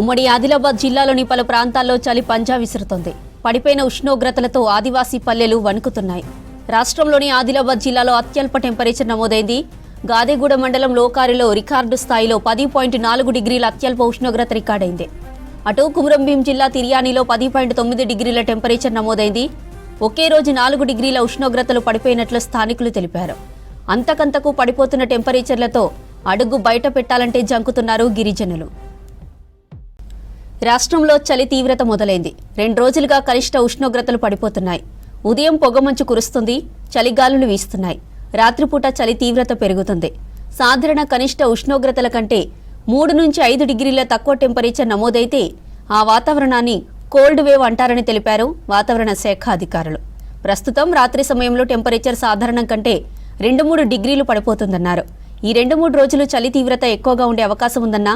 ఉమ్మడి ఆదిలాబాద్ జిల్లాలోని పలు ప్రాంతాల్లో చలి పంజా విసురుతోంది. పడిపోయిన ఉష్ణోగ్రతలతో ఆదివాసీ పల్లెలు వణుకుతున్నాయి. రాష్ట్రంలోని ఆదిలాబాద్ జిల్లాలో అత్యల్ప టెంపరేచర్ నమోదైంది. గాదేగూడ మండలం లోకారిలో రికార్డు స్థాయిలో పది పాయింట్ నాలుగు డిగ్రీల అత్యల్ప ఉష్ణోగ్రత రికార్డైంది. అటు కుమరంభీం జిల్లా తిర్యానిలో పది పాయింట్ తొమ్మిది డిగ్రీల టెంపరేచర్ నమోదైంది. ఒకే రోజు నాలుగు డిగ్రీల ఉష్ణోగ్రతలు పడిపోయినట్లు స్థానికులు తెలిపారు. అంతకంతకు పడిపోతున్న టెంపరేచర్లతో అడుగు బయట పెట్టాలంటే జంకుతున్నారు గిరిజనులు. రాష్ట్రంలో చలి తీవ్రత మొదలైంది. రెండు రోజులుగా కనిష్ట ఉష్ణోగ్రతలు పడిపోతున్నాయి. ఉదయం పొగమంచు కురుస్తుంది చలిగాలులు వీస్తున్నాయి. రాత్రిపూట చలి తీవ్రత పెరుగుతుంది. సాధారణ కనిష్ట ఉష్ణోగ్రతల కంటే మూడు నుంచి ఐదు డిగ్రీల తక్కువ టెంపరేచర్ నమోదైతే ఆ వాతావరణాన్ని కోల్డ్ వేవ్ అంటారని తెలిపారు వాతావరణ శాఖ అధికారులు. ప్రస్తుతం రాత్రి సమయంలో టెంపరేచర్ సాధారణం కంటే రెండు మూడు డిగ్రీలు పడిపోతుందన్నారు. ఈ రెండు మూడు రోజులు చలి తీవ్రత ఎక్కువగా ఉండే అవకాశం ఉందన్న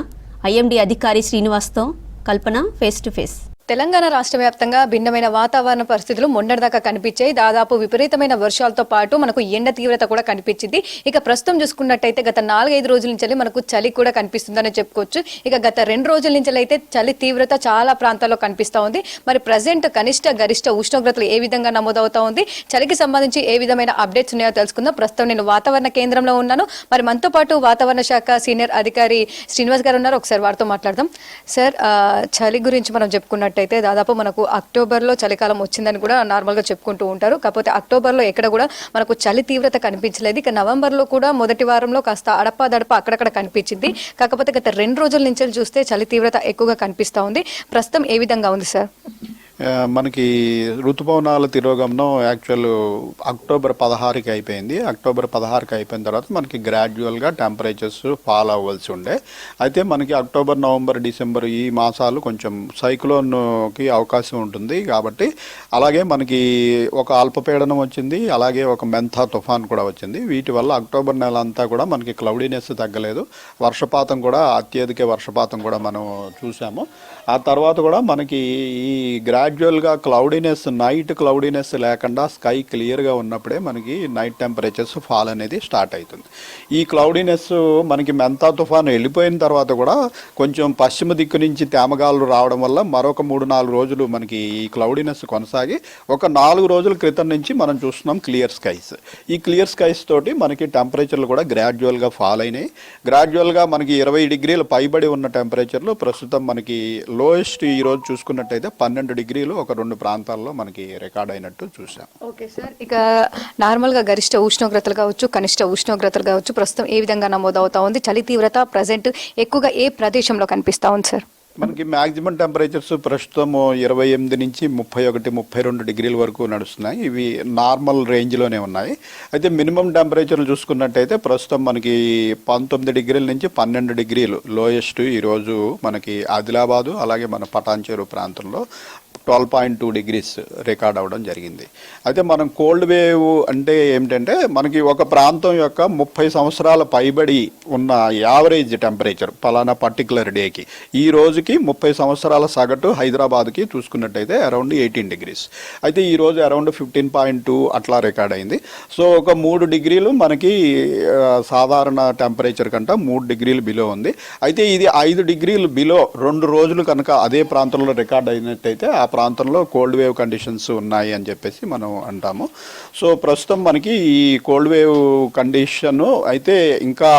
ఐఎండీ అధికారి శ్రీనివాస్తో Kalpana face to face Telangana రాష్ట్ర వ్యాప్తంగా భిన్నమైన వాతావరణ పరిస్థితులు మొన్నటిదాకా కనిపించాయి. దాదాపు విపరీతమైన వర్షాలతో పాటు మనకు ఎండ తీవ్రత కూడా కనిపించింది. ఇక ప్రస్తుతం చూసుకున్నట్టయితే గత నాలుగైదు రోజుల నుంచి మనకు చలి కూడా కనిపిస్తుందని చెప్పుకోవచ్చు. ఇక గత రెండు రోజుల నుంచి అయితే చలి తీవ్రత చాలా ప్రాంతాల్లో కనిపిస్తూ ఉంది. మరి ప్రజెంట్ కనిష్ట గరిష్ట ఉష్ణోగ్రతలు ఏ విధంగా నమోదవుతా ఉంది? చలికి సంబంధించి ఏ విధమైన అప్డేట్స్ ఉన్నాయో తెలుసుకుందాం. ప్రస్తుతం నేను వాతావరణ కేంద్రంలో ఉన్నాను. మరి మనతో పాటు వాతావరణ శాఖ సీనియర్ అధికారి శ్రీనివాస్ గారు ఉన్నారు. ఒకసారి వారితో మాట్లాడదాం. సార్ చలి గురించి మనం చెప్పుకున్నట్టు చూసుకున్నట్టయితే దాదాపు మనకు అక్టోబర్లో చలికాలం వచ్చిందని కూడా నార్మల్గా చెప్పుకుంటూ ఉంటారు. కాకపోతే అక్టోబర్లో ఎక్కడ కూడా మనకు చలి తీవ్రత కనిపించలేదు. ఇక నవంబర్లో కూడా మొదటి వారంలో కాస్త అడప దడప అక్కడక్కడ కనిపించింది. కాకపోతే గత రెండు రోజుల నుంచి చూస్తే చలి తీవ్రత ఎక్కువగా కనిపిస్తూ ఉంది. ప్రస్తుతం ఏ విధంగా ఉంది సార్? మనకి ఋతుపవనాల తిరోగమనం యాక్చువల్ అక్టోబర్ పదహారుకి అయిపోయింది. అక్టోబర్ పదహారుకి అయిపోయిన తర్వాత మనకి గ్రాడ్యువల్గా టెంపరేచర్స్ ఫాల్ అవ్వాల్సి ఉండే. అయితే మనకి అక్టోబర్ నవంబర్ డిసెంబర్ ఈ మాసాలు కొంచెం సైక్లోన్కి అవకాశం ఉంటుంది కాబట్టి అలాగే మనకి ఒక అల్పపీడనం వచ్చింది అలాగే ఒక మెంథా తుఫాన్ కూడా వచ్చింది. వీటి వల్ల అక్టోబర్ నెల అంతా కూడా మనకి క్లౌడీనెస్ తగ్గలేదు. వర్షపాతం కూడా అత్యధిక వర్షపాతం కూడా మనం చూసాము. ఆ తర్వాత కూడా మనకి ఈ గ్రా గ్రాడ్యువల్గా క్లౌడీనెస్ నైట్ క్లౌడీనెస్ లేకుండా స్కై క్లియర్గా ఉన్నప్పుడే మనకి నైట్ టెంపరేచర్స్ ఫాల్ అనేది స్టార్ట్ అవుతుంది. ఈ క్లౌడీనెస్ మనకి మెంతా తుఫాను వెళ్ళిపోయిన తర్వాత కూడా కొంచెం పశ్చిమ దిక్కు నుంచి తేమగాలు రావడం వల్ల మరొక మూడు నాలుగు రోజులు మనకి ఈ క్లౌడీనెస్ కొనసాగి ఒక నాలుగు రోజుల క్రితం నుంచి మనం చూస్తున్నాం క్లియర్ స్కైస్. ఈ క్లియర్ స్కైస్ తోటి మనకి టెంపరేచర్లు కూడా గ్రాడ్యువల్గా ఫాల్ అయినాయి. గ్రాడ్యువల్గా మనకి ఇరవై డిగ్రీలు పైబడి ఉన్న టెంపరేచర్లు ప్రస్తుతం మనకి లోయెస్ట్ ఈ రోజు చూసుకున్నట్టయితే పన్నెండు డిగ్రీ డిగ్రీలు ఒక రెండు ప్రాంతాల్లో మనకి రికార్డ్ అయినట్టు చూసాం ఓకే సార్. ఇక నార్మల్గా గరిష్ట ఉష్ణోగ్రతలు కావచ్చు కనిష్ట ఉష్ణోగ్రతలు కావచ్చు ప్రస్తుతం ఏ విధంగా నమోదవుతా ఉంది? చలి తీవ్రత ప్రజెంట్ ఎక్కువగా ఏ ప్రదేశంలో కనిపిస్తా ఉంది సార్? మనకి మ్యాక్సిమం టెంపరేచర్స్ ప్రస్తుతం ఇరవై ఎనిమిది నుంచి ముప్పై ఒకటి ముప్పై రెండు డిగ్రీల వరకు నడుస్తున్నాయి. ఇవి నార్మల్ రేంజ్లోనే ఉన్నాయి. అయితే మినిమం టెంపరేచర్లు చూసుకున్నట్టయితే ప్రస్తుతం మనకి పంతొమ్మిది డిగ్రీల నుంచి పన్నెండు డిగ్రీలు లోయెస్ట్ ఈరోజు మనకి ఆదిలాబాదు అలాగే మన పటాన్చేరు ప్రాంతంలో. Twelve point two degrees record అవ్వడం జరిగింది. అయితే మనం కోల్డ్ వేవ్ అంటే ఏమిటంటే మనకి ఒక ప్రాంతం యొక్క ముప్పై సంవత్సరాల పైబడి ఉన్న యావరేజ్ టెంపరేచర్ పలానా పర్టికులర్ డేకి ఈ రోజుకి ముప్పై సంవత్సరాల సగటు హైదరాబాద్కి చూసుకున్నట్టయితే అరౌండ్ ఎయిటీన్ డిగ్రీస్ అయితే ఈ రోజు అరౌండ్ ఫిఫ్టీన్ పాయింట్ టూ అట్లా రికార్డ్ అయింది. సో ఒక మూడు డిగ్రీలు మనకి సాధారణ టెంపరేచర్ కంటే మూడు డిగ్రీలు బిలో ఉంది. అయితే ఇది ఐదు డిగ్రీలు బిలో రెండు రోజులు కనుక అదే ప్రాంతంలో రికార్డ్ అయినట్టయితే ఆ ప్రాంతంలో కోల్డ్ వేవ్ కండిషన్స్ ఉన్నాయి అని చెప్పేసి మనం అంటాము. సో ప్రస్తుతం మనకి ఈ కోల్డ్ వేవ్ కండిషన్ అయితే ఇంకా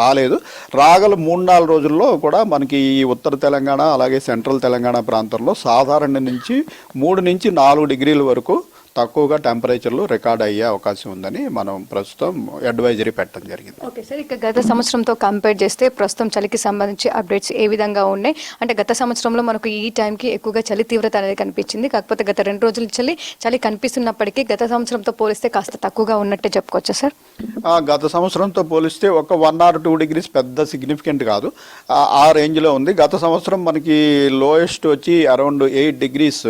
రాలేదు. రాగల మూడు నాలుగు రోజుల్లో కూడా మనకి ఈ ఉత్తర తెలంగాణ అలాగే సెంట్రల్ తెలంగాణ ప్రాంతంలో సాధారణ నుంచి మూడు నుంచి నాలుగు డిగ్రీల వరకు తక్కువగా టెంపరేచర్లు రికార్డ్ అయ్యే అవకాశం ఉందని మనం ప్రస్తుతం అడ్వైజరీ పెట్టడం జరిగింది. ఓకే సార్ ఇక గత సంవత్సరంతో కంపేర్ చేస్తే ప్రస్తుతం చలికి సంబంధించి అప్డేట్స్ ఏ విధంగా ఉన్నాయి? అంటే గత సంవత్సరంలో మనకు ఈ టైంకి ఎక్కువగా చలి తీవ్రత అనేది కనిపించింది. కాకపోతే గత రెండు రోజుల చలి చలి కనిపిస్తున్నప్పటికీ గత సంవత్సరంతో పోలిస్తే కాస్త తక్కువగా ఉన్నట్టే చెప్పుకోవచ్చా సార్? గత సంవత్సరంతో పోలిస్తే ఒక వన్ ఆర్ టూ డిగ్రీస్ పెద్ద సిగ్నిఫికెంట్ కాదు. ఆ- ఆ రేంజ్లో ఉంది. గత సంవత్సరం మనకి లోయెస్ట్ వచ్చి around eight degrees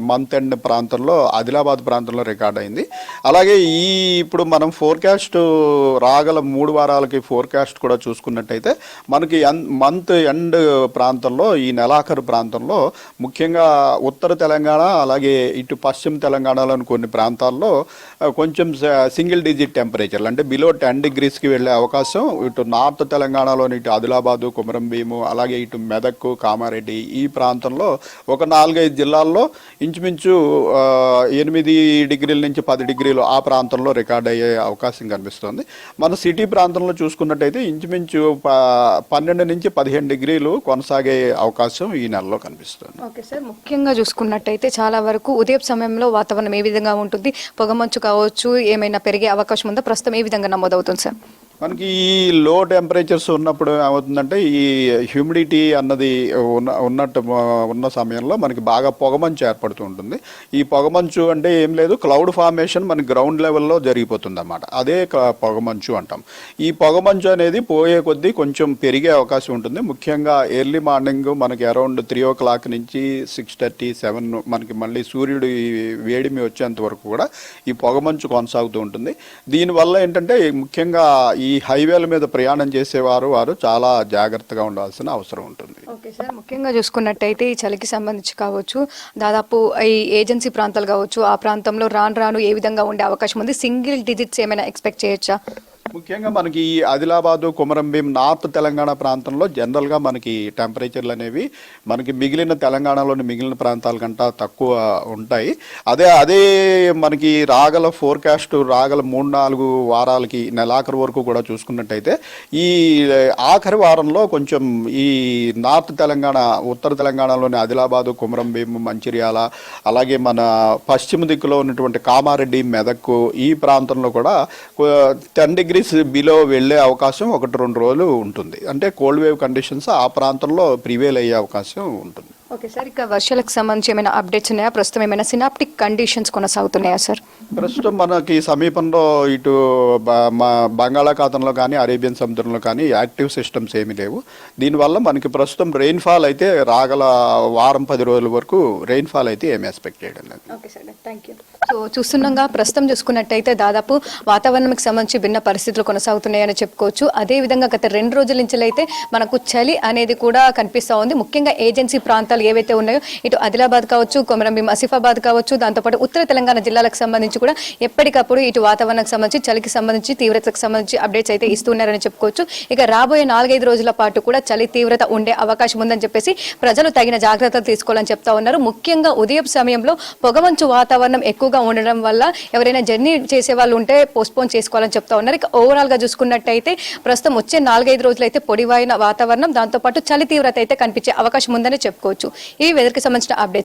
month end ప్రాంతంలో ఆదిలాబాద్ ఆదిలాబాద్ ప్రాంతంలో రికార్డ్ అయింది. అలాగే ఈ ఇప్పుడు మనం ఫోర్కాస్ట్ రాగల మూడు వారాలకి ఫోర్కాస్ట్ కూడా చూసుకున్నట్టయితే మనకి మంత్ ఎండ్ ప్రాంతంలో ఈ నెలాఖరు ప్రాంతంలో ముఖ్యంగా ఉత్తర తెలంగాణ అలాగే ఇటు పశ్చిమ తెలంగాణలోని కొన్ని ప్రాంతాల్లో కొంచెం సింగిల్ డిజిట్ టెంపరేచర్లు అంటే బిలో టెన్ డిగ్రీస్కి వెళ్ళే అవకాశం ఇటు నార్త్ తెలంగాణలోని ఇటు ఆదిలాబాదు కుమరం భీము అలాగే ఇటు మెదక్ కామారెడ్డి ఈ ప్రాంతంలో ఒక నాలుగైదు జిల్లాల్లో ఇంచుమించు ఎనిమిది ఎనిమిది డిగ్రీల నుంచి పది డిగ్రీలు ఆ ప్రాంతంలో రికార్డ్ అయ్యే అవకాశం కనిపిస్తుంది. మన సిటీ ప్రాంతంలో చూసుకున్నట్టయితే ఇంచుమించు ప- పన్నెండు నుంచి పదిహేను డిగ్రీలు కొనసాగే అవకాశం ఈ నెలలో కనిపిస్తుంది. ఓకే సార్ ముఖ్యంగా చూసుకున్నట్టయితే చాలా వరకు ఉదయం సమయంలో వాతావరణం ఏ విధంగా ఉంటుంది? పొగమంచు కావచ్చు ఏమైనా పెరిగే అవకాశం ఉందా? ప్రస్తుతం ఏ విధంగా నమోదవుతుంది సార్? మనకి ఈ లో టెంపరేచర్స్ ఉన్నప్పుడు ఏమవుతుందంటే ఈ హ్యూమిడిటీ అన్నది ఉన్న ఉన్నట్టు ఉన్న సమయంలో మనకి బాగా పొగమంచు ఏర్పడుతూ ఉంటుంది. ఈ పొగమంచు అంటే ఏం లేదు క్లౌడ్ ఫార్మేషన్ మన గ్రౌండ్ లెవెల్లో జరిగిపోతుంది అన్నమాట అదే పొగమంచు అంటాం. ఈ పొగమంచు అనేది పోయే కొద్దీ కొంచెం పెరిగే అవకాశం ఉంటుంది. ముఖ్యంగా ఎర్లీ మార్నింగ్ మనకి అరౌండ్ త్రీ ఓ క్లాక్ నుంచి సిక్స్ థర్టీ సెవెన్ మనకి మళ్ళీ సూర్యుడు వేడిమి వచ్చేంత వరకు కూడా ఈ పొగమంచు కొనసాగుతూ ఉంటుంది. దీనివల్ల ఏంటంటే ముఖ్యంగా ఈ ఈ హైవేల మీద ప్రయాణం చేసేవారు వారు చాలా జాగ్రత్తగా ఉండాల్సిన అవసరం ఉంటుంది. ఓకే సార్ ముఖ్యంగా చూసుకున్నట్టయితే ఈ చలికి సంబంధించి కావచ్చు దాదాపు ఈ ఏజెన్సీ ప్రాంతాలు కావచ్చు ఆ ప్రాంతంలో రాను రాను ఏ విధంగా ఉండే అవకాశం ఉంది? సింగిల్ డిజిట్స్ ఏమైనా ఎక్స్పెక్ట్ చేయొచ్చా? ముఖ్యంగా మనకి ఈ ఆదిలాబాదు కొమరంభీం నార్త్ తెలంగాణ ప్రాంతంలో జనరల్గా మనకి టెంపరేచర్లు అనేవి మనకి మిగిలిన తెలంగాణలోని మిగిలిన ప్రాంతాల కంటే తక్కువ ఉంటాయి. అదే అదే మనకి రాగల ఫోర్కాస్ట్ రాగల మూడు నాలుగు వారాలకి నెలాఖరు వరకు కూడా చూసుకున్నట్టయితే ఈ ఆఖరి వారంలో కొంచెం ఈ నార్త్ తెలంగాణ ఉత్తర తెలంగాణలోని ఆదిలాబాదు కుమరంభీం మంచిర్యాల అలాగే మన పశ్చిమ దిక్కులో ఉన్నటువంటి కామారెడ్డి మెదక్ ఈ ప్రాంతంలో కూడా టెన్ డిగ్రీస్ బిలో వెళ్ళే అవకాశం ఒకటి రెండు రోజులు ఉంటుంది. అంటే కోల్డ్ వేవ్ కండిషన్స్ ఆ ప్రాంతంలో ప్రివేల్ అయ్యే అవకాశం ఉంటుంది. Okay sir. ఇక వర్షాలకు సంబంధించి ఏమైనా అప్డేట్స్ ఉన్నాయా? ప్రస్తుతం ఏమైనా సినాప్టిక్ కండిషన్స్ కొనసాగుతున్నాయా సార్? ప్రస్తుతం మనకి సమీపంలో ఇటు మా బంగాళాఖాతంలో కానీ అరేబియన్ సముద్రంలో కానీ యాక్టివ్ సిస్టమ్స్ ఏమీ లేవు. దీనివల్ల మనకి ప్రస్తుతం రెయిన్ఫాల్ అయితే రాగల వారం పది రోజుల వరకు రెయిన్ఫాల్ అయితే ఏమి ఎక్స్పెక్ట్ చేయడం లేదు. Okay sir. Thank you. So చూస్తున్నాగా ప్రస్తుతం చూసుకున్నట్టయితే దాదాపు వాతావరణానికి సంబంధించి భిన్న పరిస్థితులు కొనసాగుతున్నాయని చెప్పుకోవచ్చు. అదే విధంగా గత రెండు రోజుల నుంచి అయితే మనకు చలి అనేది కూడా కనిపిస్తూ ఉంది. ముఖ్యంగా ఏజెన్సీ ప్రాంతాలు ఏవైతే ఉన్నాయో ఇటు ఆదిలాబాద్ కావచ్చు కొమరంభీం ఆసిఫాబాద్ కావచ్చు దాంతోపాటు ఉత్తర తెలంగాణ జిల్లాలకు సంబంధించి కూడా ఎప్పటికప్పుడు ఇటు వాతావరణానికి సంబంధించి చలికి సంబంధించి తీవ్రతకు సంబంధించి అప్డేట్స్ అయితే ఇస్తున్నారని చెప్పుకోవచ్చు. ఇక రాబోయే నాలుగైదు రోజుల పాటు కూడా చలి తీవ్రత ఉండే అవకాశం ఉందని చెప్పేసి ప్రజలు తగిన జాగ్రత్తలు తీసుకోవాలని చెప్తా ఉన్నారు. ముఖ్యంగా ఉదయం సమయంలో పొగమంచు వాతావరణం ఎక్కువగా ఉండడం వల్ల ఎవరైనా జర్నీ చేసే వాళ్ళు ఉంటే పోస్ట్పోన్ చేసుకోవాలని చెప్తా ఉన్నారు. ఇక ఓవరాల్గా చూసుకున్నట్టయితే ప్రస్తుతం వచ్చే నాలుగైదు రోజులు అయితే పొడివైన వాతావరణం దాంతోపాటు చలి తీవ్రత అయితే కనిపించే అవకాశం ఉందని చెప్పుకోవచ్చు. ఇవి వెదర్కి సంబంధించిన అప్డేట్స్